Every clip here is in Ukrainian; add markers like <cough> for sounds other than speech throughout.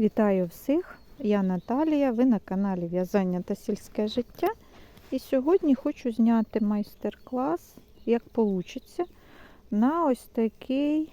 Вітаю всіх! Я Наталія, ви на каналі В'язання та сільське життя. І сьогодні хочу зняти майстер-клас, як вийде, на ось такий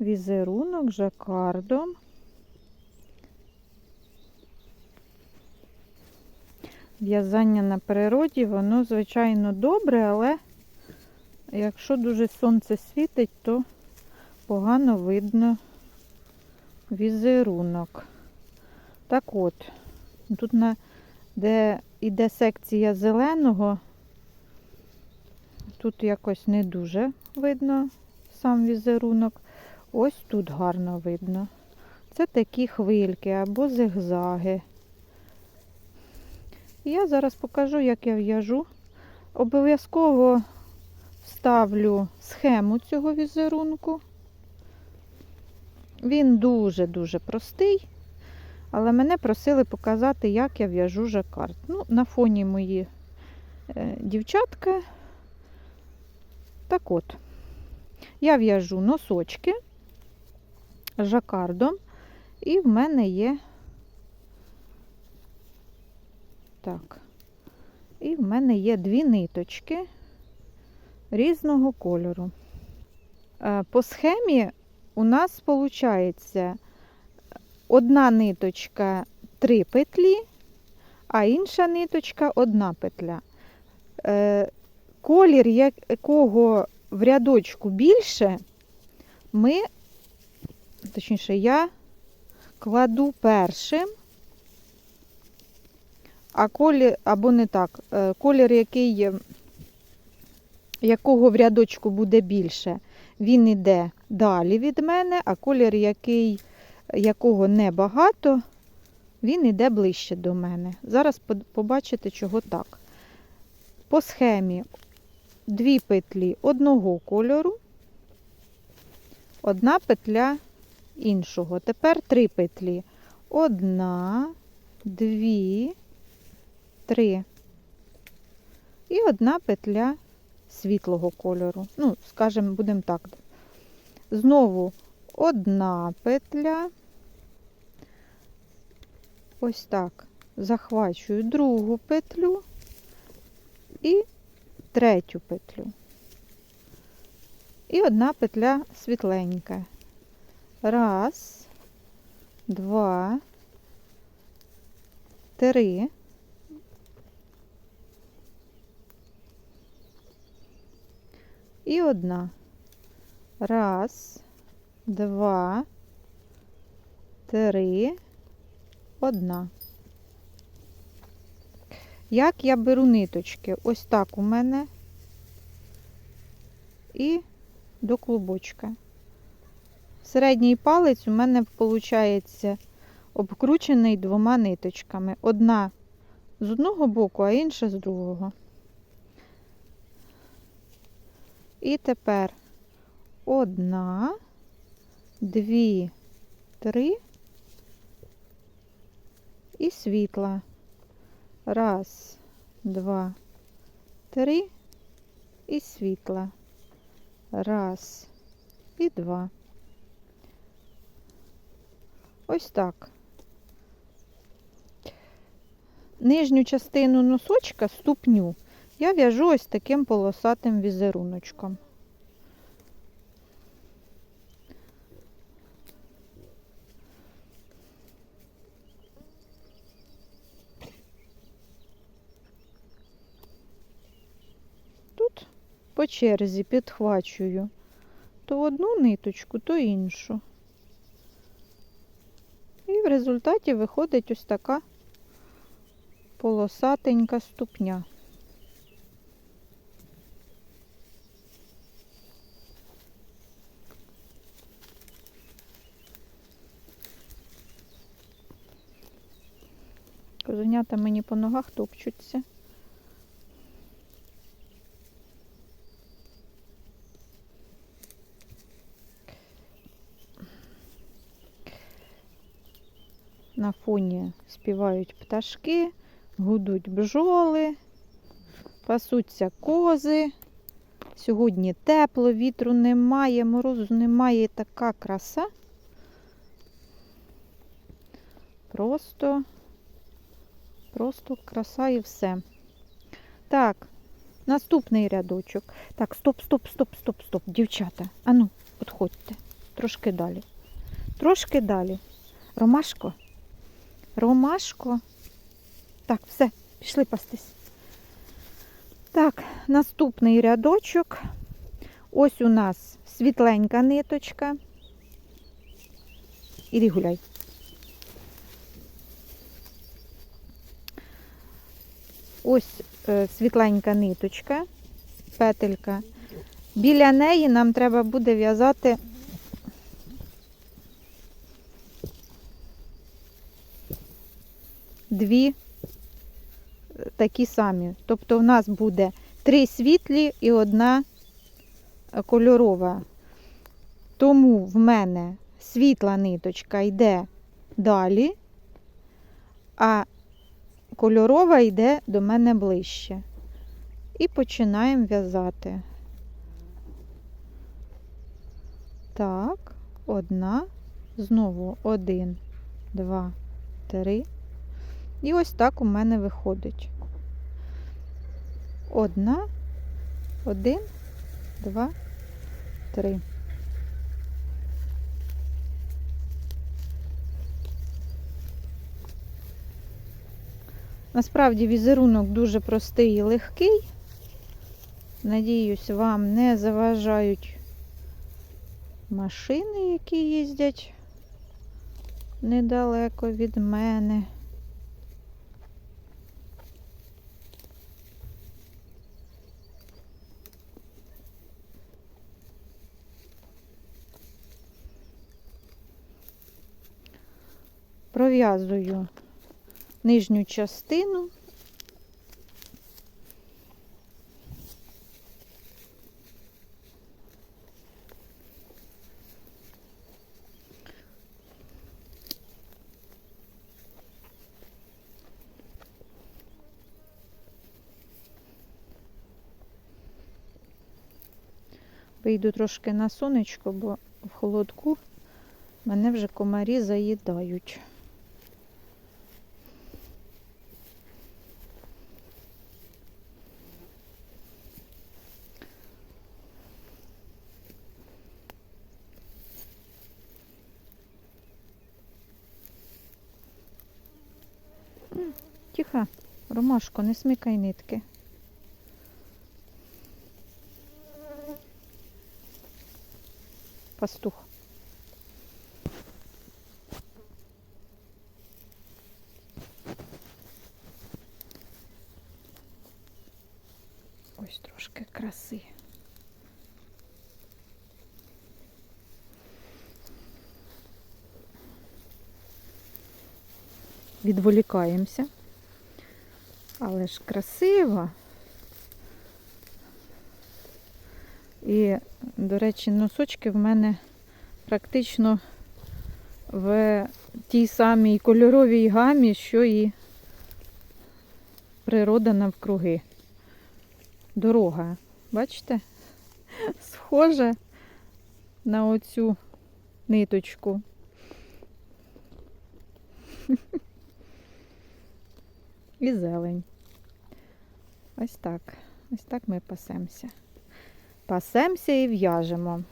візерунок жакардом. В'язання на природі, воно, звичайно, добре, але якщо дуже сонце світить, то погано видно візерунок. Так от, тут, на, де йде секція зеленого, тут якось не дуже видно сам візерунок. Ось тут гарно видно. Це такі хвильки або зигзаги. Я зараз покажу, як я в'яжу. Обов'язково вставлю схему цього візерунку. Він дуже-дуже простий, але мене просили показати, як я в'яжу жакард. Ну, на фоні мої е, дівчатка. Так от, я в'яжу носочки жакардом, і в мене є так, і в мене є дві ниточки різного кольору. Е, По схемі у нас виходить одна ниточка три петлі, а інша ниточка одна петля. Е, колір, якого в рядочку більше, ми, точніше, я кладу першим, а колір, або не так, е, колір, який, якого в рядочку буде більше, він іде далі від мене, а колір, який, якого небагато, він йде ближче до мене. Зараз побачите, чого так. По схемі дві петлі одного кольору, одна петля іншого. Тепер три петлі. Одна, дві, три. І одна петля світлого кольору. Ну, скажімо, будемо так. Знову одна петля. Ось так. Захвачую другу петлю і третю петлю. І одна петля світленька. Раз, два, три. І одна. Раз, два, три, одна. Як я беру ниточки? Ось так у мене і до клубочка. Середній палець у мене виходить обкручений двома ниточками. Одна з одного боку, а інша з другого. І тепер одна, дві, три і світла. Раз, два, три і світла. Раз і два. Ось так. Нижню частину носочка, ступню, я в'яжу ось таким полосатим візеруночком. Тут по черзі підхвачую то одну ниточку, то іншу. І в результаті виходить ось така полосатенька ступня. Козенята мені по ногах топчуться. На фоні співають пташки, гудуть бджоли, пасуться кози. Сьогодні тепло, вітру немає, морозу немає, така краса. Просто, просто краса і все. Так, наступний рядочок. Так, стоп, стоп, стоп, стоп, стоп, дівчата. Ану, підходьте. Трошки далі. Трошки далі. Ромашко. Ромашко. Так, все, пішли пастись. Так, наступний рядочок. Ось у нас світленька ниточка. Іди гуляй. Ось е, світленька ниточка, петелька. Біля неї нам треба буде в'язати дві е, такі самі. Тобто в нас буде три світлі і одна е, кольорова. Тому в мене світла ниточка йде далі, а кольорова йде до мене ближче. І починаємо в'язати. Так, одна, знову один, два, три. І ось так у мене виходить. Одна, один, два, три. Насправді візерунок дуже простий і легкий. Надіюсь, вам не заважають машини, які їздять недалеко від мене. Пров'язую нижню частину. Вийду трошки на сонечко, бо в холодку мене вже комарі заїдають. Ромашко, не смикай нитки. Пастух. Ось трошки краси. Відволікаємося. Але ж красиво. І, до речі, носочки в мене практично в тій самій кольоровій гамі, що і природа навкруги. Дорога, бачите? Схожа на оцю ниточку. І зелень. Ось так. Ось так ми пасемося. Пасемося і в'яжемо.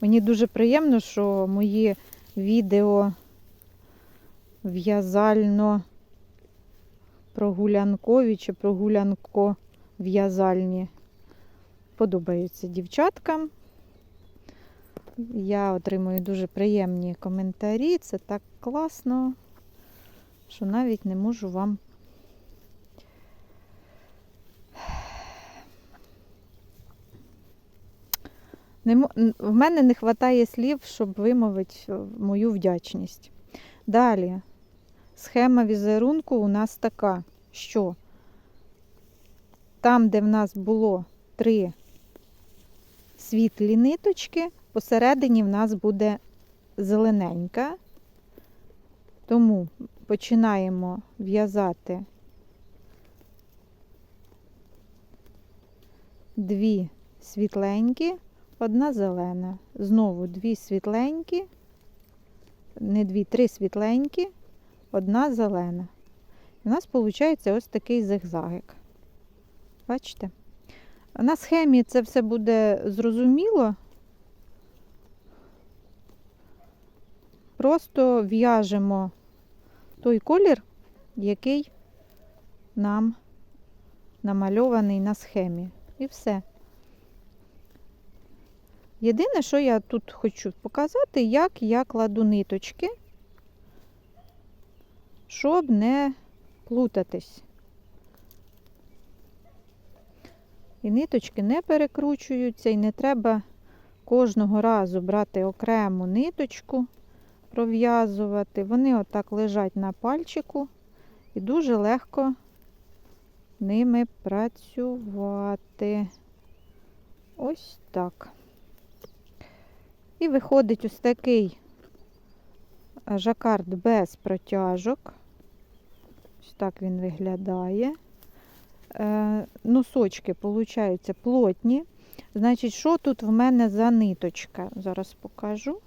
Мені дуже приємно, що мої відео в'язально прогулянкові чи прогулянко в'язальні подобаються дівчаткам. Я отримую дуже приємні коментарі. Це так класно, що навіть не можу вам В мене не вистачає слів, щоб вимовити е, мою вдячність. Далі, схема візерунку у нас така, що там, де в нас було три світлі ниточки, посередині в нас буде зелененька. Тому починаємо в'язати дві світленькі, одна зелена. Знову дві світленькі, не дві, три світленькі, одна зелена. І у нас виходить ось такий зигзагик. Бачите? На схемі це все буде зрозуміло. Просто в'яжемо той колір, який нам намальований на схемі. І все. Єдине, що я тут хочу показати, як я кладу ниточки, щоб не плутатись. І ниточки не перекручуються, і не треба кожного разу брати окрему ниточку, пров'язувати. Вони отак лежать на пальчику і дуже легко ними працювати. Ось так. І виходить ось такий жакард без протяжок. Ось так він виглядає. Е, Носочки, получаються, плотні. Значить, що тут в мене за ниточка? Зараз покажу.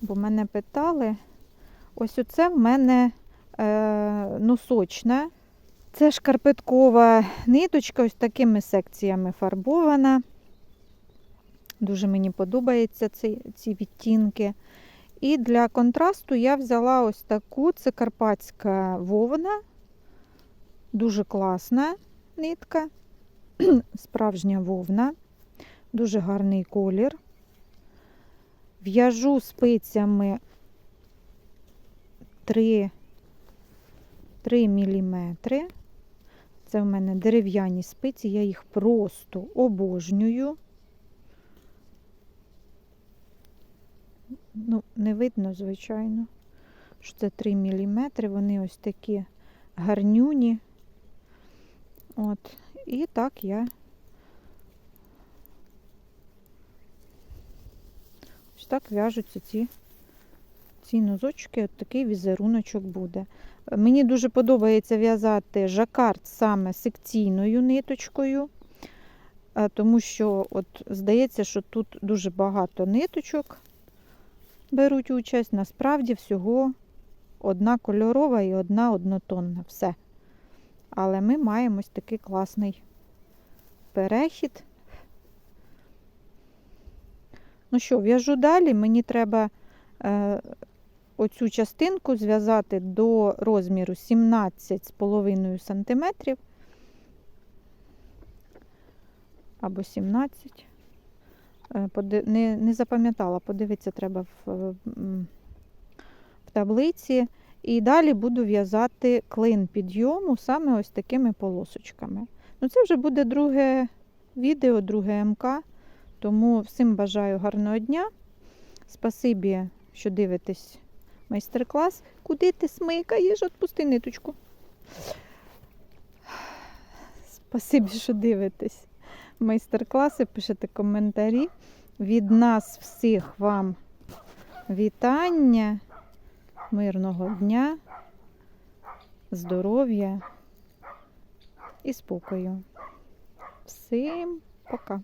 Бо мене питали. Ось оце в мене е, носочна. Це шкарпеткова ниточка, ось такими секціями фарбована. Дуже мені подобаються ці, ці відтінки. І для контрасту я взяла ось таку, це карпатська вовна. Дуже класна нитка, <clears throat> справжня вовна, дуже гарний колір. В'яжу спицями 3, 3 мм. Це в мене дерев'яні спиці, я їх просто обожнюю. Ну, не видно, звичайно, що це 3 мм, вони ось такі гарнюні. От, і так я ось так в'яжуться ці, ці нозочки, от такий візеруночок буде. Мені дуже подобається в'язати жакард саме секційною ниточкою, е, тому що от здається, що тут дуже багато ниточок беруть участь. Насправді всього одна кольорова і одна однотонна. Все. Але ми маємо ось такий класний перехід. Ну що, в'яжу далі, мені треба е, оцю частинку зв'язати до розміру 17,5 см або 17 Е, Не, не запам'ятала, подивитися треба в, в таблиці. І далі буду в'язати клин підйому саме ось такими полосочками. Ну, це вже буде друге відео, друге МК. Тому всім бажаю гарного дня. Спасибі, що дивитесь майстер-клас. Куди ти смикаєш? Отпусти ниточку. Спасибі, що дивитесь майстер-класи, пишете коментарі. Від нас всіх вам вітання, мирного дня, здоров'я і спокою. Всім пока!